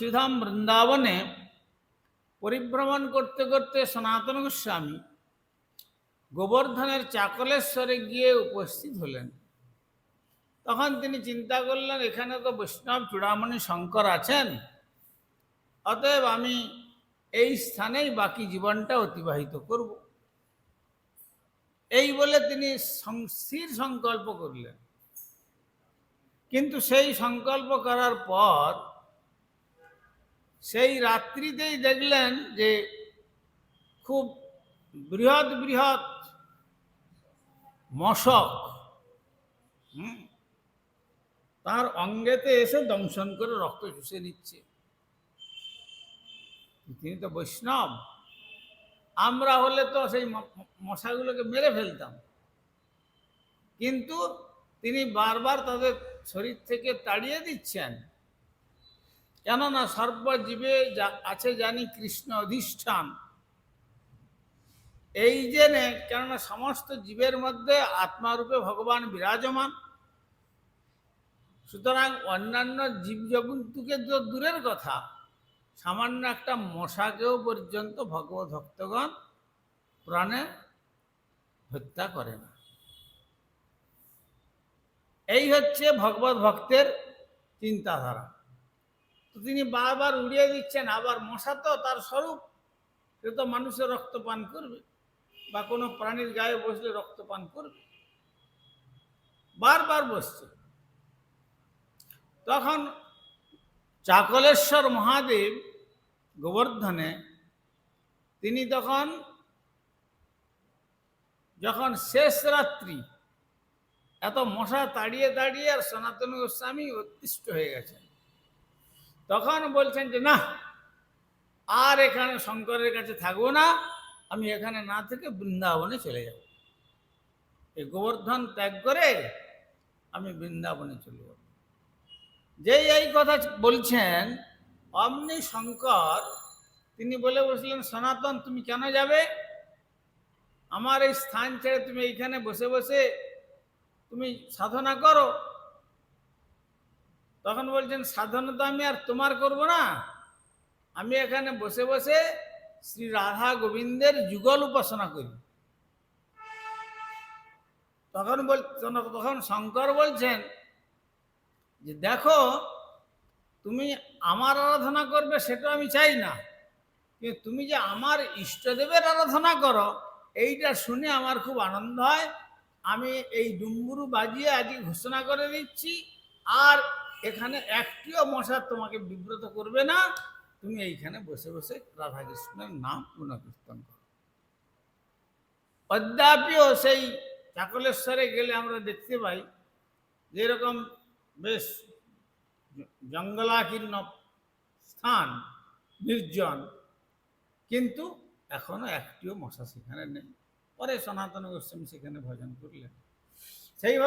শ্রীধাম বৃন্দাবনে পরিভ্রমণ করতে করতে সনাতন গোস্বামী গোবর্ধনের চাকলেশ্বরে গিয়ে উপস্থিত হলেন। তখন তিনি চিন্তা করলেন, এখানে তো বৈষ্ণব চূড়ামণি শঙ্কর আছেন, অতএব আমি এই স্থানেই বাকি জীবনটা অতিবাহিত করব। এই বলে তিনি স্থির সংকল্প করলেন। কিন্তু সেই সংকল্প করার পর সেই রাত্রিতেই দেখলেন যে খুব বৃহৎ বৃহৎ মশক তার অঙ্গেতে এসে দংশন করে রক্ত চুষে নিচ্ছে। তিনি তো বৈষ্ণব। আমরা হলে তো সেই মশাগুলোকে মেরে ফেলতাম। কিন্তু তিনি বারবার তাদের শরীর থেকে তাড়িয়ে দিচ্ছেন। কেননা সর্বজীবে আছে জানি কৃষ্ণ অধিষ্ঠান। এই জেনে কেননা সমস্ত জীবের মধ্যে আত্মারূপে ভগবান বিরাজমান, সুতরাং অন্যান্য জীবজন্তুকে তো দূরের কথা, সামান্য একটা মশাকেও পর্যন্ত ভগবত ভক্তগণ প্রাণে হত্যা করে না। এই হচ্ছে ভগবত ভক্তের চিন্তাধারা। তিনি বারবার উড়িয়ে দিচ্ছেন, আবার মশা তো তার স্বরূপ। সে তো মানুষের রক্ত পান করবে বা কোনো প্রাণীর গায়ে বসলে রক্ত পান করবে। বারবার বসছে। তখন চাকলেশ্বর মহাদেব গোবর্ধনে তিনি তখন যখন শেষ রাত্রি এত মশা তাড়িয়ে তাড়িয়ে আর সনাতন গোস্বামী অতিষ্ঠ হয়ে গেছেন। তখন বলছেন যে, না, আর এখানে শঙ্করের কাছে থাকব না, আমি এখানে না থেকে বৃন্দাবনে চলে যাব। এই গোবর্ধন ত্যাগ করে আমি বৃন্দাবনে চলে যাব। যেই এই কথা বলছেন, অমনি শঙ্কর, তিনি বলে বসলেন, সনাতন, তুমি কেন যাবে? আমার এই স্থান ছেড়ে তুমি এইখানে বসে বসে তুমি সাধনা করো। তখন বলছেন, সাধনা তো আমি আর তোমার করব না। আমি এখানে বসে বসে শ্রী রাধা গোবিন্দের যুগল উপাসনা করি। তখন বল, তখন শঙ্কর বলছেন যে, দেখো, তুমি আমার আরাধনা করবে সেটা আমি চাই না। কিন্তু তুমি যে আমার ইষ্টদেবের আরাধনা করো, এইটা শুনে আমার খুব আনন্দ হয়। আমি এই ডুম্বুরু বাজিয়ে আজকে ঘোষণা করে দিচ্ছি। আর এখানে একটিও মশা তোমাকে বিব্রত করবে না। তুমি এইখানে বসে বসে রাধাকৃষ্ণের নাম গুণকীর্তন করো। অদ্যাপিও সেই চাকলেশ্বরে গেলে আমরা দেখতে পাই যেরকম বেশ জঙ্গলাকীর্ণ স্থান, নির্জন, কিন্তু এখনও একটিও মশা সেখানে নেই। পরে সনাতন গোস্বামী সেখানে ভজন করলেন। সেই